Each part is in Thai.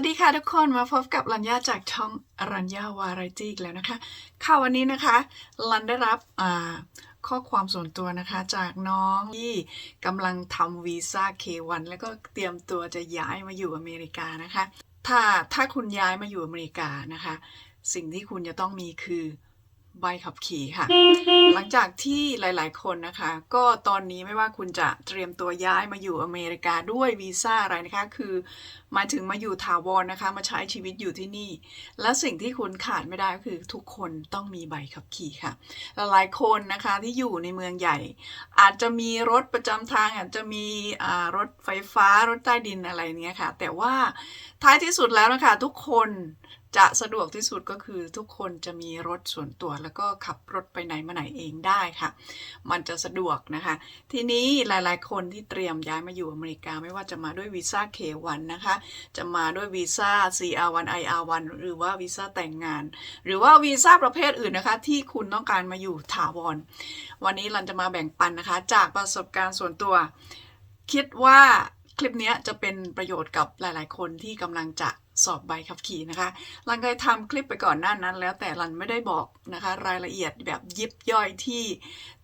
สวัสดีค่ะทุกคนมาพบกับรัญญาจากช่องรัญญาวาไรตี้อีกแล้วนะคะค่ะวันนี้นะคะรันได้รับข้อความส่วนตัวนะคะจากน้องที่กำลังทำวีซ่า K1 แล้วก็เตรียมตัวจะย้ายมาอยู่อเมริกานะคะ ถ้าถ้าคุณย้ายมาอยู่อเมริกานะคะ สิ่งที่คุณจะต้องมีคือ ใบขับขี่ค่ะ หลังจากที่หลายๆ คนนะคะ ก็ตอนนี้ไม่ว่าคุณจะเตรียมตัวย้ายมาอยู่อเมริกาด้วยวีซ่าอะไรนะคะ คือหมายถึงมาอยู่ถาวรนะคะ มาใช้ชีวิตอยู่ที่นี่ และสิ่งที่คุณขาดไม่ได้ก็คือทุกคนต้องมีใบขับขี่ค่ะ หลายๆคนนะคะที่อยู่ในเมืองใหญ่ อาจจะมีรถประจำทางอาจจะมีอ่ารถไฟฟ้ารถใต้ดินอะไรเนี้ยค่ะ แต่ว่าท้ายที่สุดแล้วนะคะทุกคน จะสะดวกที่สุดก็คือทุกคนจะมีรถส่วนตัว แล้วก็ขับรถไปไหนมาไหนเองได้ค่ะ มันจะสะดวกนะคะ ทีนี้หลายๆ คนที่เตรียมย้ายมาอยู่อเมริกาไม่ว่าจะมาด้วยวีซ่า K1 นะคะ จะมาด้วยวีซ่า CR1 IR1 หรือว่าวีซ่าแต่งงาน หรือว่าวีซ่าประเภทอื่นนะคะ ที่คุณต้องการมาอยู่ถาวร วันนี้เราจะมาแบ่งปันนะคะ จากประสบการณ์ส่วนตัว คิดว่าคลิปนี้จะเป็นประโยชน์กับหลาย ๆ คนที่กำลังจะ สอบใบขับขี่นะคะ รันเคยทำคลิปไปก่อนหน้านั้น แล้วแต่รันไม่ได้บอกนะคะ รายละเอียดแบบยิบย่อยที่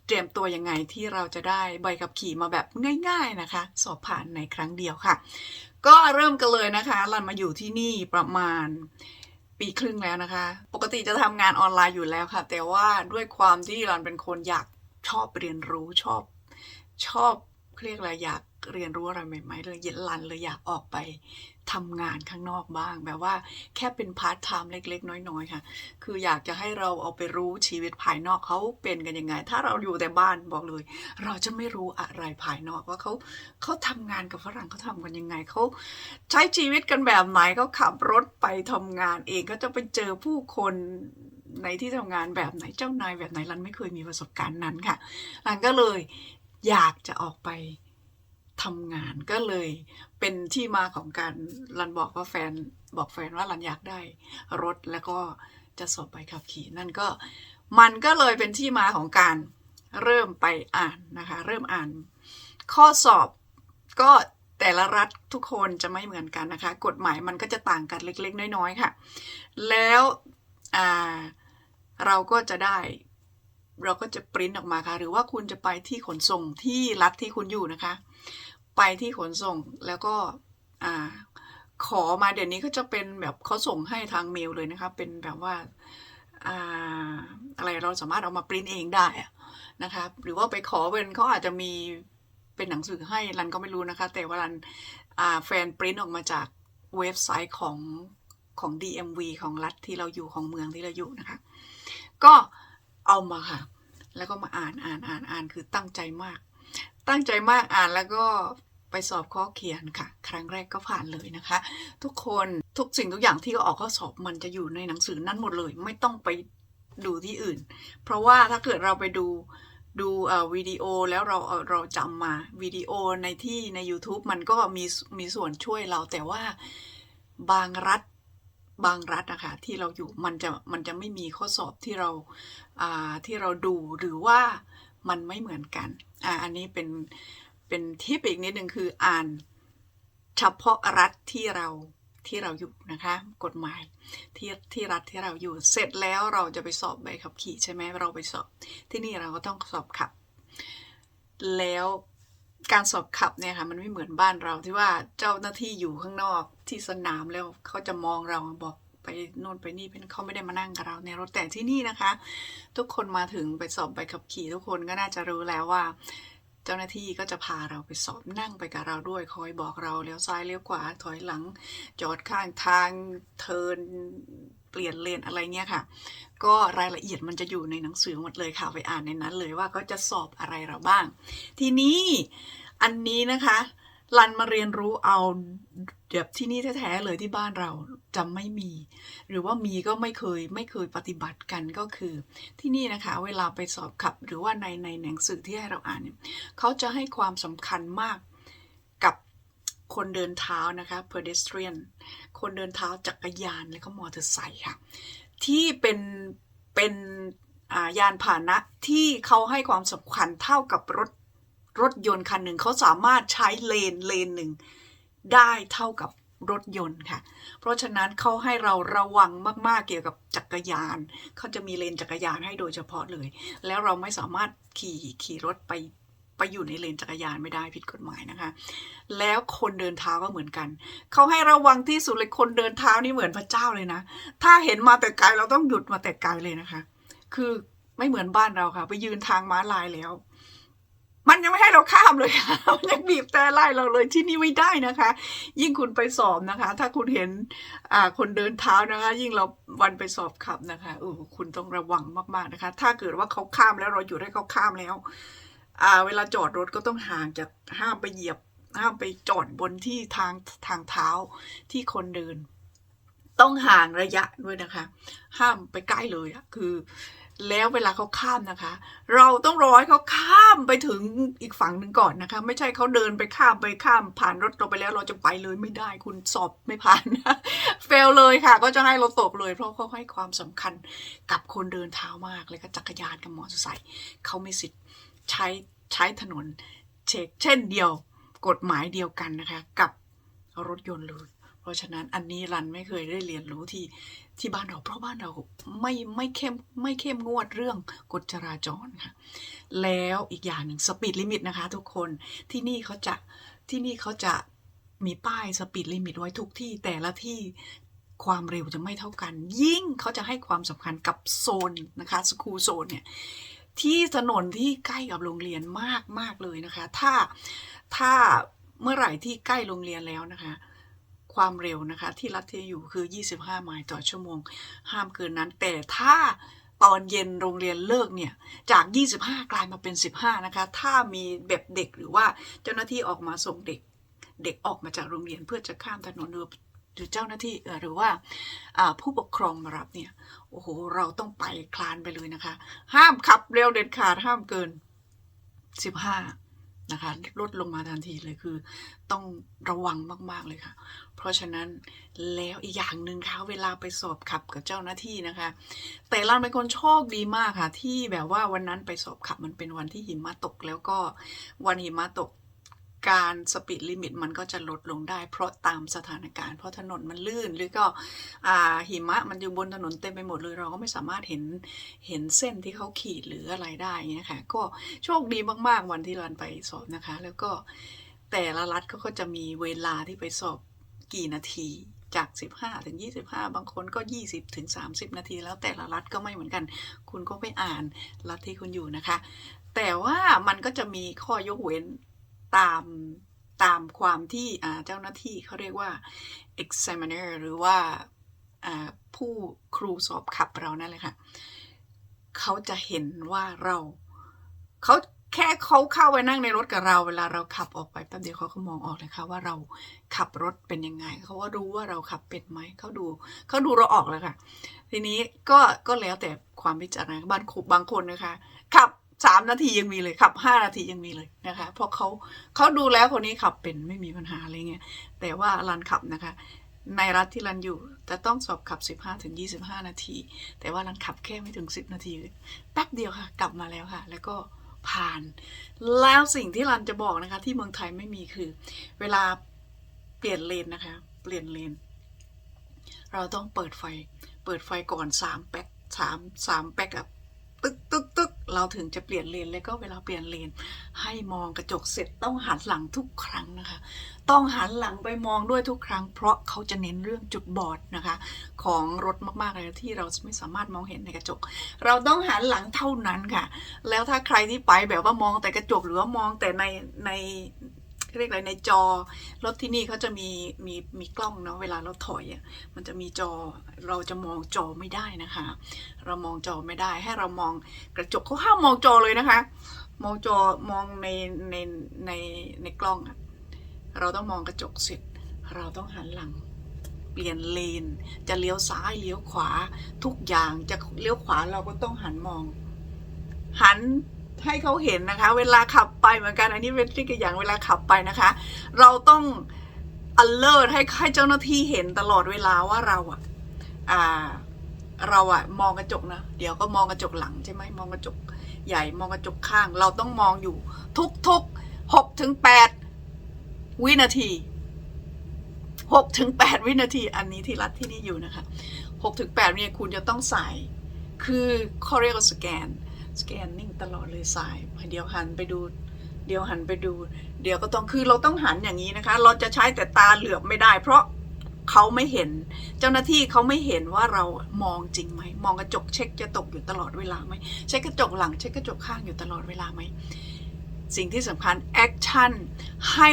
เตรียมตัวยังไงที่เราจะได้ใบขับขี่มาแบบง่าย ๆนะคะ สอบผ่านในครั้งเดียวค่ะ ก็เริ่มกันเลยนะคะ รันมาอยู่ที่นี่ประมาณปีครึ่งแล้วนะคะ ปกติจะทำงานออนไลน์อยู่แล้วค่ะ แต่ว่าด้วยความที่รันเป็นคนอยากชอบเรียนรู้ชอบชอบเรียกอะไรอยาก เรียนรู้อะไรใหม่ๆเลยเย็นรันเลยอยากออกไปทำงานข้างนอกบ้าง แบบว่าแค่เป็นพาร์ทไทม์เล็ก ๆ น้อย ๆ ค่ะ คืออยากจะให้เราเอาไปรู้ชีวิตภายนอกเขาเป็นกันยังไง ถ้าเราอยู่แต่บ้านบอกเลย เราจะไม่รู้อะไรภายนอกว่าเขาเขาทำงานกับฝรั่งเขาทำกันยังไงเขาใช้ชีวิตกันแบบไหนเขาขับรถไปทำงานเองก็จะไปเจอผู้คนในที่ทำงานแบบไหนเจ้านายแบบไหนรันไม่เคยมีประสบการณ์นั้นค่ะรันก็เลยอยากจะออกไป ทำงานก็เลยเป็นที่มาของการรันบอกว่าแฟนบอกแฟนว่ารันอยากได้รถแล้วก็จะสอบไปขับขี่นั่นก็มันก็เลยเป็นที่มาของการเริ่มไปอ่านนะคะ เริ่มอ่าน ข้อสอบก็แต่ละรัฐทุกคนจะไม่เหมือนกันนะคะ กฎหมายมันก็จะต่างกันเล็กๆ น้อยๆค่ะ แล้วเราก็จะได้เราก็จะปริ้นออกมาค่ะ หรือว่าคุณจะไปที่ขนส่งที่รัฐที่คุณอยู่นะคะ ไปที่ขนส่งแล้วก็อ่าขอมาเดี๋ยวนี้ก็จะเป็นแบบเขาส่งให้ทางเมลเลยนะคะเป็นแบบว่าอ่าอะไรเราสามารถเอามาปริ้นเองได้นะคะหรือว่าไปขอเป็นเขาอาจจะมีเป็นหนังสือให้รันก็ไม่รู้นะคะ แต่ว่ารันแฟนปริ้นออกมาจากเว็บไซต์ของของ DMV ของรัฐที่เราอยู่ของเมืองที่เราอยู่นะคะ ก็เอามาค่ะ แล้วก็มาอ่านอ่านอ่านอ่านคือตั้งใจมาก ตั้งใจมากอ่านแล้วก็ ไปสอบข้อเขียนค่ะ ครั้งแรกก็ผ่านเลยนะคะ ทุกคนทุกสิ่งทุกอย่างที่เขาออกข้อสอบมันจะอยู่ในหนังสือนั้นหมดเลย ไม่ต้องไปดูที่อื่น เพราะว่าถ้าเกิดเราไปดูดูเอ่อวิดีโอแล้วเราเราจำมาวิดีโอในที่ใน YouTube มันก็มีมีส่วนช่วยเราแต่ว่าบางรัฐบางรัฐนะคะที่เราอยู่มันจะมันจะไม่มีข้อสอบที่เราาที่เราดูหรือว่ามันไม่เหมือนกันอ่าอันนี้เป็น เป็นทิปอีกนิดหนึ่งคืออ่านเฉพาะรัฐที่เราที่เราอยู่นะคะ กฎหมายที่ที่รัฐที่เราอยู่เสร็จแล้วเราจะไปสอบใบขับขี่ใช่ไหมเราไปสอบ ที่นี่เราก็ต้องสอบขับ แล้วการสอบขับเนี่ยค่ะมันไม่เหมือนบ้านเราที่ว่าเจ้าหน้าที่อยู่ข้างนอกที่สนามแล้วเขาจะมองเราบอกไปโน่นไปนี่เป็นเขาไม่ได้มานั่งกับเราในรถแต่ที่นี่นะคะ ทุกคนมาถึงไปสอบใบขับขี่ทุกคนก็น่าจะรู้แล้วว่า เจ้าหน้าที่ก็จะพาเราไปสอบนั่งไปกับเราด้วยคอยบอกเราเลี้ยวซ้ายเลี้ยวขวาถอยหลัง จอดข้างทางเทินเปลี่ยนเลนอะไรเงี้ยค่ะ ก็รายละเอียดมันจะอยู่ในหนังสือหมดเลยค่ะไปอ่านในนั้นเลยว่าก็จะสอบอะไรเราบ้าง ทีนี้อันนี้นะคะรันมาเรียนรู้เอาแบบที่นี่แท้ๆเลยที่บ้านเรา จะไม่มี หรือว่ามีก็ไม่เคยไม่เคยปฏิบัติกันก็คือ ที่นี่นะคะเวลาไปสอบขับหรือว่าในในหนังสือที่ให้เราอ่านเนี่ยเขาจะให้ความสำคัญมากกับคนเดินเท้านะคะ pedestrian คนเดินเท้าจักรยานและก็มอเตอร์ไซค์ค่ะ ที่เป็นเป็นยานพาหนะที่เขาให้ความสำคัญเท่ากับรถรถยนต์คันหนึ่งเขาสามารถใช้เลนเลนหนึ่งได้เท่ากับ รถยนต์ค่ะ เพราะฉะนั้นเขาให้เราระวังมากๆเกี่ยวกับจักรยาน เขาจะมีเลนจักรยานให้โดยเฉพาะเลย แล้วเราไม่สามารถขี่ขี่รถไปไปอยู่ในเลนจักรยานไม่ได้ผิดกฎหมายนะคะ แล้วคนเดินเท้าก็เหมือนกัน เขาให้ระวังที่สุดเลยคนเดินเท้านี่เหมือนพระเจ้าเลยนะ ถ้าเห็นมาแต่ไกลเราต้องหยุดมาแต่ไกลเลยนะคะ คือไม่เหมือนบ้านเราค่ะ ไปยืนทางม้าลายแล้ว มันยังไม่ให้เราข้ามเลยค่ะมันยังบีบแต่ไล่เราเลยที่นี่ไม่ได้นะคะ ยิ่งคุณไปสอบนะคะ ถ้าคุณเห็นอ่าคนเดินเท้านะคะ ยิ่งเราวันไปสอบขับนะคะเออคุณต้องระวังมากๆนะคะ ถ้าเกิดว่าเขาข้ามแล้วเราอยู่ให้เขาข้ามแล้ว อ่า เวลาจอดรถก็ต้องห่างจากห้ามไปเหยียบ ห้ามไปจอดบนที่ทางทางเท้าที่คนเดิน ต้องห่างระยะด้วยนะคะ ห้ามไปใกล้เลยอะคือ แล้วเวลาเขาข้ามนะคะ เราต้องรอให้เขาข้ามไปถึงอีกฝั่งหนึ่งก่อนนะคะ ไม่ใช่เขาเดินไปข้ามไปข้ามผ่านรถเราไปแล้วเราจะไปเลยไม่ได้คุณสอบไม่ผ่านเฟลเลยค่ะ ก็จะให้เราตกเลย เพราะเขาให้ความสำคัญกับคนเดินเท้ามากเลยก็จักรยานกับมอเตอร์ไซค์เขาไมีสิทธิ์ใช้ใช้ถนนเช็คเช่นเดียวกฎหมายเดียวกันนะคะ กับรถยนต์เลย เพราะฉะนั้นอันนี้รันไม่เคยได้เรียนรู้ที่ ที่บ้านเราเพราะบ้านเราไม่ไม่เข้มไม่เข้มงวดเรื่องกฎจราจรค่ะแล้วอีกอย่างหนึ่งสปีดลิมิตนะคะทุกคนที่นี่เขาจะที่นี่เขาจะมีป้ายสปีดลิมิตไว้ทุกที่แต่ละที่ความเร็วจะไม่เท่ากัน ยิ่งเขาจะให้ความสำคัญกับโซนนะคะสคูโซนเนี่ยที่ถนนที่ใกล้กับโรงเรียนมากมากเลยนะคะ ถ้าถ้าเมื่อไหร่ที่ใกล้โรงเรียนแล้วนะคะ ความเร็วนะคะ ที่รัฐที่อยู่คือ 25 ไมล์ต่อชั่วโมง ห้ามเกินนั้น แต่ถ้าตอนเย็นโรงเรียนเลิกเนี่ย จาก 25 กลายมาเป็น 15 นะคะ ถ้ามีแบบเด็กหรือว่าเจ้าหน้าที่ออกมาส่งเด็ก เด็กออกมาจากโรงเรียนเพื่อจะข้ามถนนหรือหรือเจ้าหน้าที่หรือว่าอ่าผู้ปกครองมารับเนี่ย โอ้โห เราต้องไปคลานไปเลยนะคะ ห้ามขับเร็วเด็ดขาดห้ามเกิน 15 นะคะลดลงมาทันทีเลยคือ ต้องระวังมาก ๆ เลยค่ะ เพราะฉะนั้นแล้วอีกอย่างหนึ่งค่ะเวลาไปสอบขับกับเจ้าหน้าที่นะคะ แต่เราเป็นคนโชคดีมากค่ะ ที่แบบว่าวันนั้นไปสอบขับมันเป็นวันที่หิมะตก แล้วก็วันหิมะตก การสปีดลิมิตมันก็จะลดลงได้ เพราะตามสถานการณ์เพราะถนนมันลื่น หรือก็หิมะมันอยู่บนถนนเต็มไปหมดเลยเราก็ไม่สามารถเห็นเห็นเส้นที่เขาขีดหรืออะไรได้เงี้ยค่ะก็โชคดีมากๆวันที่รันไปสอบนะคะ แล้วก็แต่ละรัฐเขาก็จะมีเวลาที่ไปสอบกี่นาทีจาก 15 ถึง 25 บางคนก็ 20 ถึง 30 นาที แล้วแต่ละรัฐก็ไม่เหมือนกัน คุณก็ไปอ่านรัฐที่คุณอยู่นะคะ แต่ว่ามันก็จะมีข้อยกเว้น ตามตามความที่เจ้าหน้าที่เขาเรียกว่า examiner หรือว่าผู้ครูสอบขับเรานั่นแหละค่ะเขาจะเห็นว่าเราเขาแค่เขาเข้าไปนั่งในรถกับเรา เวลาเราขับออกไปแป๊บเดียวเขาก็มองออกเลยค่ะว่าเราขับรถเป็นยังไงเขาว่ารู้ว่าเราขับเป็นไหมเขาดูเขาดูเราออกเลยค่ะ ทีนี้ก็ก็แล้วแต่ความพิจารณาบางบางคนนะคะขับ สามนาทียังมีเลยขับห้านาทียังมีเลยนะคะเพราะเขาเขาดูแล้วคนนี้ขับเป็นไม่มีปัญหาอะไรเงี้ยแต่ว่ารันขับนะคะ ในรัฐที่รันอยู่จะต้องสอบขับ 15ถึง25 นาที แต่ว่ารันขับแค่ไม่ถึง 10 นาทีแป๊บเดียวค่ะ กลับมาแล้วค่ะ แล้วก็ผ่าน แล้วสิ่งที่รันจะบอกนะคะ ที่เมืองไทยไม่มีคือ เวลาเปลี่ยนเลนนะคะ เปลี่ยนเลน เราต้องเปิดไฟ เปิดไฟก่อนสามแป๊กสามสามแป๊กอะ ตึกตึกตึกเราถึงจะเปลี่ยนเลนแล้วก็เวลาเปลี่ยนเลน ให้มองกระจกเสร็จต้องหันหลังทุกครั้งนะคะ ต้องหันหลังไปมองด้วยทุกครั้ง เพราะเขาจะเน้นเรื่องจุดบอดนะคะ ของรถมากๆเลยที่เราไม่สามารถมองเห็นในกระจก เราต้องหันหลังเท่านั้นค่ะ แล้วถ้าใครที่ไปแบบว่ามองแต่กระจกหรือว่ามองแต่ในใน เรียกอะไรในจอรถที่นี่เขาจะมีมีมีกล้องเนาะเวลาเราถอยอะมันจะมีจอเราจะมองจอไม่ได้นะคะ เรามองจอไม่ได้ ให้เรามองกระจกเขาห้ามมองจอเลยนะคะ มองจอมองในในในในกล้องอะเราต้องมองกระจกเสร็จเราต้องหันหลังเปลี่ยนเลน จะเลี้ยวซ้ายเลี้ยวขวาทุกอย่างจะเลี้ยวขวาเราก็ต้องหันมอง หัน ให้เขาเห็นนะคะ เวลาขับไปเหมือนกันอันนี้เป็นที่อย่างเวลาขับไปนะคะ เราต้อง alert ให้ให้เจ้าหน้าที่เห็นตลอดเวลาว่าเราอะอ่าเราอะมองกระจกนะเดี๋ยวก็มองกระจกหลังใช่ไหมมองกระจกใหญ่มองกระจกข้าง เราต้องมองอยู่ทุกทุกหกถึงแปดวินาทีหกถึงแปดวินาที อันนี้ที่รัฐที่นี่อยู่นะคะหกถึงแปดเนี่ยคุณจะต้องใส่คือเขาเรียกว่าสแกน สแกนนิ่งตลอดเลยสาย เดี๋ยวหันไปดู เดี๋ยวหันไปดู เดี๋ยวก็ต้องคือเราต้องหันอย่างนี้นะคะ เราจะใช้แต่ตาเหลือบไม่ได้ เพราะเขาไม่เห็น เจ้าหน้าที่เขาไม่เห็นว่าเรามองจริงไหม มองกระจกเช็คจะตกอยู่ตลอดเวลาไหมเช็คกระจกหลังเช็คกระจกข้างอยู่ตลอดเวลาไหม สิ่งที่สำคัญแอคชั่นให้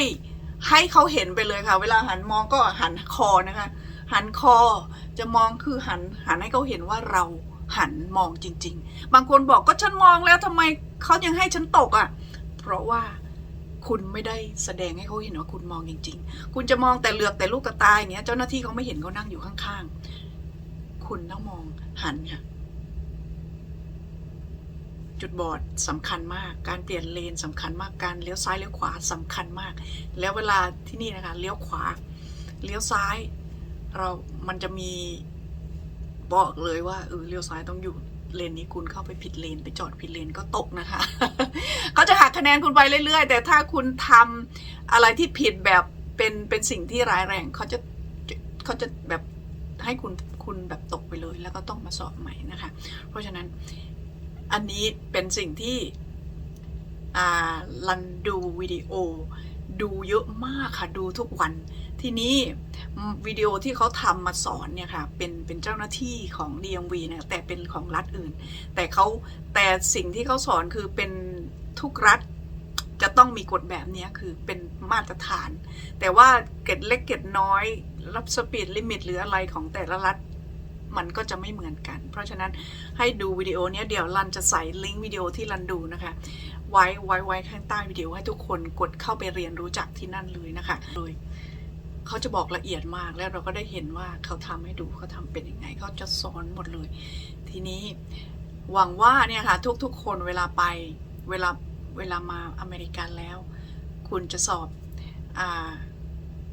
ให้เขาเห็นไปเลยค่ะ เวลาหันมองก็หันคอนะคะ หันคอจะมองคือหันหันให้เขาเห็นว่าเราหันมองจริง บางคนบอกก็ฉันมองแล้วทำไมเขายังให้ฉันตกอะ เพราะว่าคุณไม่ได้แสดงให้เขาเห็นว่าคุณมองจริง ๆ คุณจะมองแต่เหลือกแต่ลูกตาอย่างเงี้ย เจ้าหน้าที่เขาไม่เห็นเขานั่งอยู่ข้างๆ คุณต้องมองหันค่ะ จุดบอดสำคัญมาก การเปลี่ยนเลนสำคัญมาก การเลี้ยวซ้ายเลี้ยวขวาสำคัญมาก แล้วเวลาที่นี่นะคะ เลี้ยวขวา เลี้ยวซ้าย เรา มันจะมีบอกเลยว่าเออเลี้ยวซ้ายต้องอยู่ เลนนี้คุณเข้าไปผิดเลน ไปจอดผิดเลนก็ตกนะคะ เขาจะหักคะแนนคุณไปเรื่อย ๆ แต่ถ้าคุณทำอะไรที่ผิดแบบเป็นเป็นสิ่งที่ร้ายแรงเขาจะเขาจะแบบให้คุณคุณแบบตกไปเลย แล้วก็ต้องมาสอบใหม่นะคะ เพราะฉะนั้นอันนี้เป็นสิ่งที่อ่ารันดูวิดีโอ ดูเยอะมากค่ะดูทุกวัน ทีนี้วิดีโอที่เขาทำมาสอนเนี่ยค่ะเป็นเป็นเจ้าหน้าที่ของ DMV นะแต่เป็นของรัฐอื่น แต่เขาแต่สิ่งที่เขาสอนคือเป็นทุกรัฐจะต้องมีกฎแบบนี้คือเป็นมาตรฐาน แต่ว่าเกตเล็กเกตน้อย รับสปีดลิมิตหรืออะไรของแต่ละรัฐมันก็จะไม่เหมือนกัน เพราะฉะนั้นให้ดูวิดีโอนี้เดี๋ยวรันจะใส่ลิงก์วิดีโอที่รันดูนะคะ ไว้ไว้ไว้ข้างใต้วิดีโอให้ทุกคนกดเข้าไปเรียนรู้จากที่นั่นเลยนะคะโดยเขาจะบอกละเอียดมากแล้วเราก็ได้เห็นว่าเขาทำให้ดูเขาทำเป็นยังไงเขาจะสอนหมดเลย ทีนี้หวังว่าเนี่ยค่ะทุกๆ คนเวลาไปเวลาเวลามาอเมริกันแล้ว คุณจะสอบอ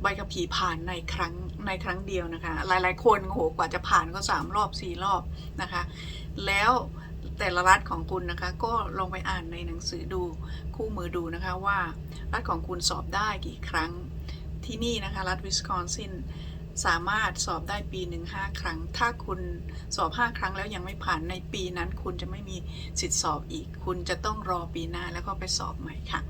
ใบขับขี่ผ่านในครั้งในครั้งเดียวนะคะ หลายๆ คนโอ้โหกว่าจะผ่านก็สามรอบสี่รอบนะคะ แล้ว แต่ละรัฐของคุณนะคะ ก็ลองไปอ่านในหนังสือดูคู่มือดูนะคะว่า รัฐของคุณสอบได้กี่ครั้งที่นี่นะคะ รัฐวิสคอนซินสามารถสอบได้ปีหนึ่งห้าครั้ง ถ้าคุณสอบห้าครั้งแล้วยังไม่ผ่านในปีนั้น คุณจะไม่มีสิทธิสอบอีก คุณจะต้องรอปีหน้าแล้วก็ไปสอบใหม่ค่ะ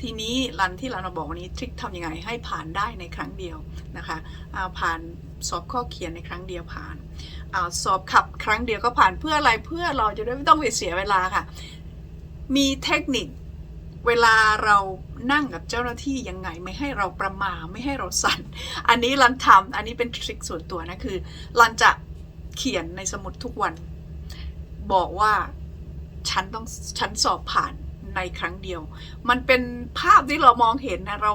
ทีนี้รันที่เรามาบอกวันนี้ทริคทำยังไงให้ผ่านได้ในครั้งเดียวนะคะอ่าผ่าน สอบข้อเขียนในครั้งเดียวผ่านอสอบขับครั้งเดียวก็ผ่านเพื่ออะไรเพื่อเราจะได้ไม่ต้องไปเสียเวลาค่ะ มีเทคนิคเวลาเรานั่งกับเจ้าหน้าที่ยังไงไม่ให้เราประมาไม่ให้เราสั่น อันนี้รันทำอันนี้เป็นทริคส่วนตัวนะคือรันจะเขียนในสมุดทุกวัน บอกว่าฉันต้องฉันสอบผ่านในครั้งเดียว มันเป็นภาพที่เรามองเห็นนะเรา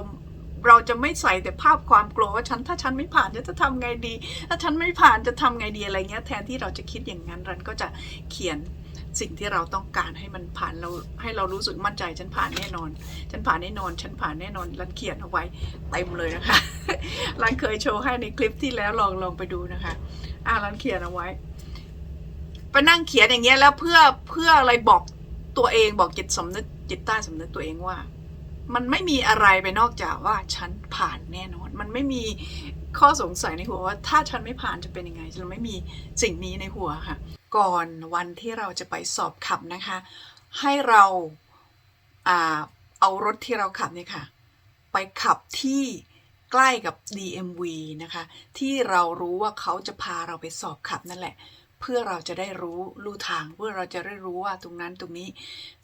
เราจะไม่ใส่แต่ภาพความกลัวว่าฉันถ้าฉันไม่ผ่านจะทำไงดี ถ้าฉันไม่ผ่านจะทำไงดีอะไรเงี้ยแทนที่เราจะคิดอย่างนั้นรันก็จะเขียนสิ่งที่เราต้องการให้มันผ่านเราให้เรารู้สึกมั่นใจฉันผ่านแน่นอน ฉันผ่านแน่นอน ฉันผ่านแน่นอนรันเขียนเอาไว้เต็มเลยนะคะรันเคยโชว์ให้ในคลิปที่แล้วลองลองไปดูนะคะอ่ารันเขียนเอาไว้ไปนั่งเขียนอย่างเงี้ยแล้วเพื่อเพื่ออะไรบอกตัวเองบอกจิตสำนึกจิตใต้สำนึกตัวเองว่า มันไม่มีอะไรไปนอกจากว่าฉันผ่านแน่นอน มันไม่มีข้อสงสัยในหัวว่าถ้าฉันไม่ผ่านจะเป็นยังไงฉันไม่มีสิ่งนี้ในหัวค่ะ ก่อนวันที่เราจะไปสอบขับนะคะ ให้เราอ่าเอารถที่เราขับเนี่ยค่ะ ไปขับที่ใกล้กับ DMV นะคะ ที่เรารู้ว่าเขาจะพาเราไปสอบขับนั่นแหละ เพื่อเราจะได้รู้ลู่ทางเพื่อเราจะได้รู้ว่าตรงนั้นตรงนี้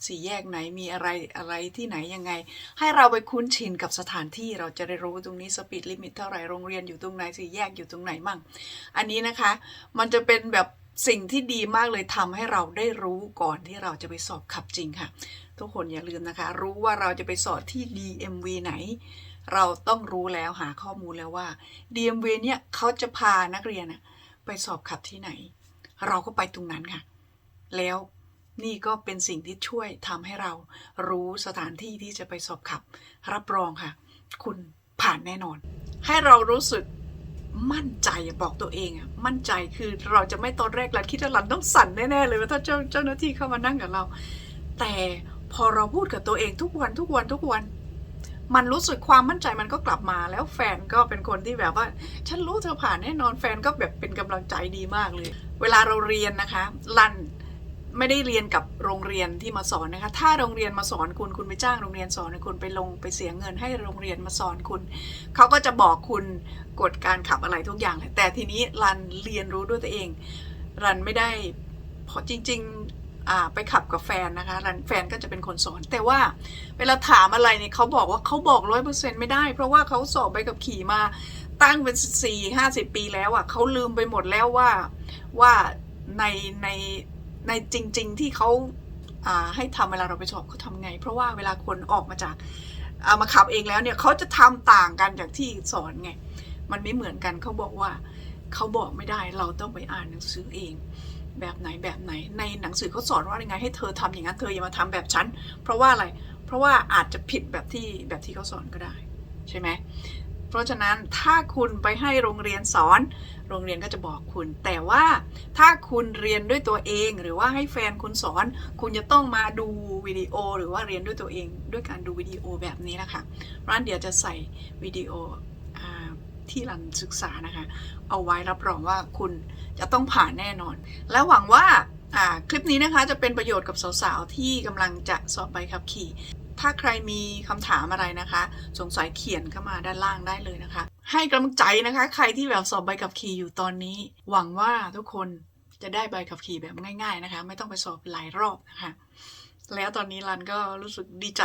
สี่แยกไหนมีอะไรอะไรที่ไหนยังไง ให้เราไปคุ้นชินกับสถานที่เราจะได้รู้ตรงนี้สปีดลิมิตเท่าไหร่โรงเรียนอยู่ตรงไหนสี่แยกอยู่ตรงไหนมั่ง อันนี้นะคะ มันจะเป็นแบบสิ่งที่ดีมากเลยทำให้เราได้รู้ก่อนที่เราจะไปสอบขับจริงค่ะ ทุกคนอย่าลืมนะคะ รู้ว่าเราจะไปสอบที่ DMV ไหน เราต้องรู้แล้วหาข้อมูลแล้วว่า DMV เนี่ยเขาจะพานักเรียนไปสอบขับที่ไหน เราก็ไปตรงนั้นค่ะ แล้วนี่ก็เป็นสิ่งที่ช่วยทำให้เรารู้สถานที่ที่จะไปสอบขับ รับรองค่ะ คุณผ่านแน่นอน ให้เรารู้สึกมั่นใจบอกตัวเองอะมั่นใจคือเราจะไม่ตอนแรกเราคิดว่าเราต้องสั่นแน่ๆเลยว่าถ้าเจ้าเจ้าหน้าที่เข้ามานั่งกับเรา แต่พอเราพูดกับตัวเองทุกวันทุกวันทุกวัน มันรู้สึกความมั่นใจมันก็กลับมา แล้วแฟนก็เป็นคนที่แบบว่า ฉันรู้เธอผ่านแน่นอนแฟนก็แบบเป็นกำลังใจดีมากเลย เวลาเราเรียนนะคะรันไม่ได้เรียนกับโรงเรียนที่มาสอนนะคะ ถ้าโรงเรียนมาสอนคุณ คุณไปจ้างโรงเรียนสอนคุณไปลงไปเสียเงินให้โรงเรียนมาสอนคุณ เขาก็จะบอกคุณกฎการขับอะไรทุกอย่างเลยแต่ทีนี้รันเรียนรู้ด้วยตัวเอง รันไม่ได้เพราะจริง ๆ ไปขับกับแฟนนะคะแฟนก็จะเป็นคนสอน แต่ว่าเวลาถามอะไรเนี่ยเขาบอกว่าเขาบอกร้อยเปอร์เซ็นไม่ได้ เพราะว่าเขาสอบไปกับขี่มาตั้งเป็นสี่ห้าสิบปีแล้วอะ่ะเขาลืมไปหมดแล้วว่าว่าในในในจริง ๆที่เขาให้ทำเวลาเราไปสอบเขาทำไง เพราะว่าเวลาคนออกมาจากามาขับเองแล้วเนี่ยเขาจะทำต่างกันจากที่สอนไง มันไม่เหมือนกันเขาบอกว่าเขาบอกไม่ได้เราต้องไปอ่านหนังสือเอง แบบไหนแบบไหน ในหนังสือเขาสอนว่ายังไง ให้เธอทำอย่างนั้นเธออย่ามาทำแบบฉัน เพราะว่าอะไร เพราะว่าอาจจะผิดแบบที่แบบที่เขาสอนก็ได้ใช่ไหมเพราะฉะนั้นถ้าคุณไปให้โรงเรียนสอน โรงเรียนก็จะบอกคุณ แต่ว่าถ้าคุณเรียนด้วยตัวเอง หรือว่าให้แฟนคุณสอน คุณจะต้องมาดูวิดีโอ หรือว่าเรียนด้วยตัวเอง ด้วยการดูวิดีโอแบบนี้นะคะร้านเดี๋ยวจะใส่วิดีโอ ที่รันศึกษานะคะ เอาไว้รับรองว่าคุณจะต้องผ่านแน่นอน และหวังว่าคลิปนี้นะคะจะเป็นประโยชน์กับสาวๆ ที่กำลังจะสอบใบขับขี่ ถ้าใครมีคำถามอะไรนะคะ สงสัยเขียนเข้ามาด้านล่างได้เลยนะคะ ให้กำลังใจนะคะ ใครที่แบบสอบใบขับขี่อยู่ตอนนี้ หวังว่าทุกคนจะได้ใบขับขี่แบบง่าย ๆนะคะ ไม่ต้องไปสอบหลายรอบนะคะ แล้วตอนนี้รันก็รู้สึกดีใจ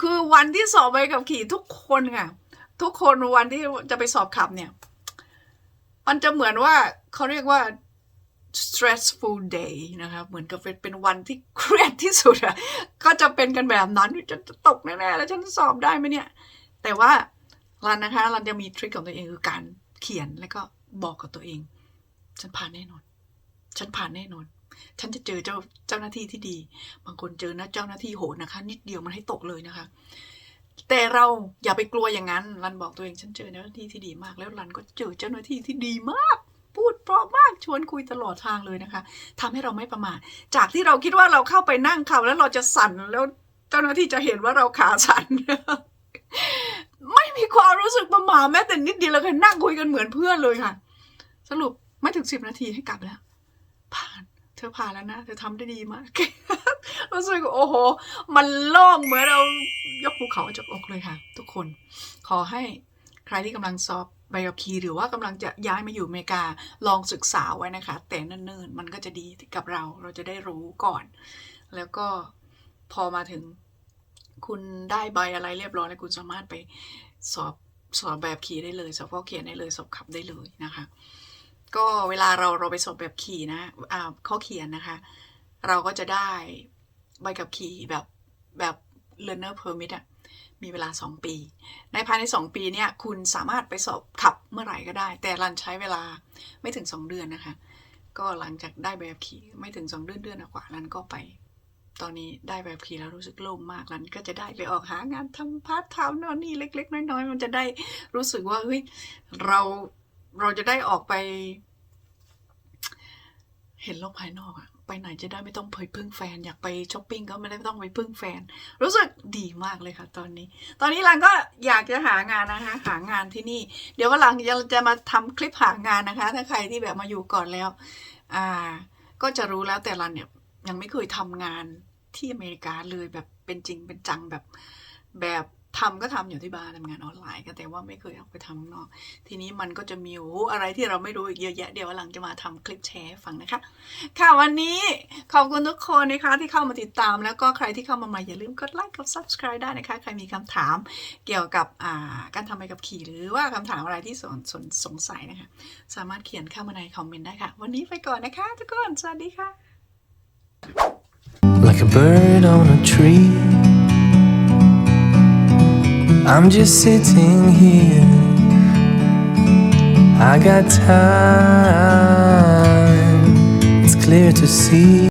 คือวันที่สอบใบขับขี่ทุกคนค่ะ ทุกคนวันที่จะไปสอบขับเนี่ย มันจะเหมือนว่าเขาเรียกว่า stressful day นะคะเหมือนกับเป็นวันที่เครียดที่สุดอะก็จะเป็นกันแบบนั้นจะตกแน่ๆแล้วฉันสอบได้ไหมเนี่ย แต่ว่ารันนะคะรันจะมีทริคของตัวเองคือการเขียนแล้วก็บอกกับตัวเอง ฉันผ่านแน่นอน ฉันผ่านแน่นอน ฉันจะเจอเจ้าเจ้าหน้าที่ที่ดี บางคนเจอนะเจ้าหน้าที่โหดนะคะ นิดเดียวมันให้ตกเลยนะคะ แต่เราอย่าไปกลัวอย่างนั้น รันบอกตัวเองฉันเจอเจ้าหน้าที่ที่ดีมาก แล้วรันก็เจอเจ้าหน้าที่ที่ดีมาก พูดเพราะมากชวนคุยตลอดทางเลยนะคะทำให้เราไม่ประมาทจากที่เราคิดว่าเราเข้าไปนั่งเขับแล้วเราจะสั่นแล้วเจ้าหน้าที่จะเห็นว่าเราขาสั่นไม่มีความรู้สึกประม่าแม้แต่นิดเดียวเราเคยนั่งคุยกันเหมือนเพื่อนเลยค่ะ สรุปไม่ถึงสิบนาทีให้กลับแล้ว ผ่าน เธอผ่านแล้วนะ เธอทำได้ดีมาก รู้สึกโอ้โห มันโล่งเหมือนเรายกภูเขาจากอกเลยค่ะ ทุกคน ขอให้ใครที่กำลังสอบใบขับขี่หรือว่ากำลังจะย้ายมาอยู่อเมริกาลองศึกษาไว้นะคะ แต่เนิ่นๆมันก็จะดีกับเราเราจะได้รู้ก่อน แล้วก็พอมาถึงคุณได้ใบอะไรเรียบร้อยแล้วคุณสามารถไปสอบสอบแบบขี่ได้เลยสอบข้อเขียนได้เลยสอบขับได้เลยนะคะ ก็เวลาเราเราไปสอบแบบขี่นะอ่าข้อเขียนนะคะ เราก็จะได้ ใบขับขี่แบบแบบ learner permit อะมีเวลา 2 ปี ในภายใน 2 ปีเนี่ยคุณสามารถไปสอบขับเมื่อไหร่ก็ได้ แต่รันใช้เวลาไม่ถึง 2 เดือนนะคะ ก็หลังจากได้ใบขับขี่ไม่ถึง 2 เดือนเดือนกว่ารันก็ไป ตอนนี้ได้ใบขับขี่แล้วรู้สึกโล่งมากรันก็จะได้ไปออกหางานทำพาร์ทไทม์น่นนี่เล็ก ๆ น้อย ๆ มันจะได้รู้สึกว่าเฮ้ยเราเราจะได้ออกไป เห็นโลกภายนอกอะ ไปไหนจะได้ไม่ต้องไปพึ่งแฟน อยากไปช้อปปิ้งก็ไม่ได้ต้องไปพึ่งแฟน รู้สึกดีมากเลยค่ะ ตอนนี้ ตอนนี้รันก็อยากจะหางานนะคะ หางานที่นี่ เดี๋ยววันหลังจะจะมาทำคลิปหางานนะคะ ถ้าใครที่แบบมาอยู่ก่อนแล้ว อ่า ก็จะรู้แล้วแต่รันเนี่ยยังไม่เคยทำงานที่อเมริกาเลยแบบเป็นจริงเป็นจังแบบแบบ ทำก็ทำอยู่ที่บ้านทำงานออนไลน์ก็แต่ว่าไม่เคยออกไปทำข้างนอก ทีนี้มันก็จะมีอะไรที่เราไม่รู้อีกเยอะแยะเดี๋ยวหลังจะมาทำคลิปแชร์ฟังนะคะ ค่ะวันนี้ขอบคุณทุกคนนะคะที่เข้ามาติดตาม แล้วก็ใครที่เข้ามาใหม่อย่าลืมกดไลค์กด subscribe ได้นะคะ ใครมีคำถามเกี่ยวกับการทำใบกับขี่หรือว่าคำถามอะไรที่สนสนสงสัยนะคะ สามารถเขียนเข้ามาในคอมเมนต์ได้ค่ะ วันนี้ไปก่อนนะคะทุกคนสวัสดีค่ะ like a bird on a tree. I'm just sitting here. I got time, it's clear to see.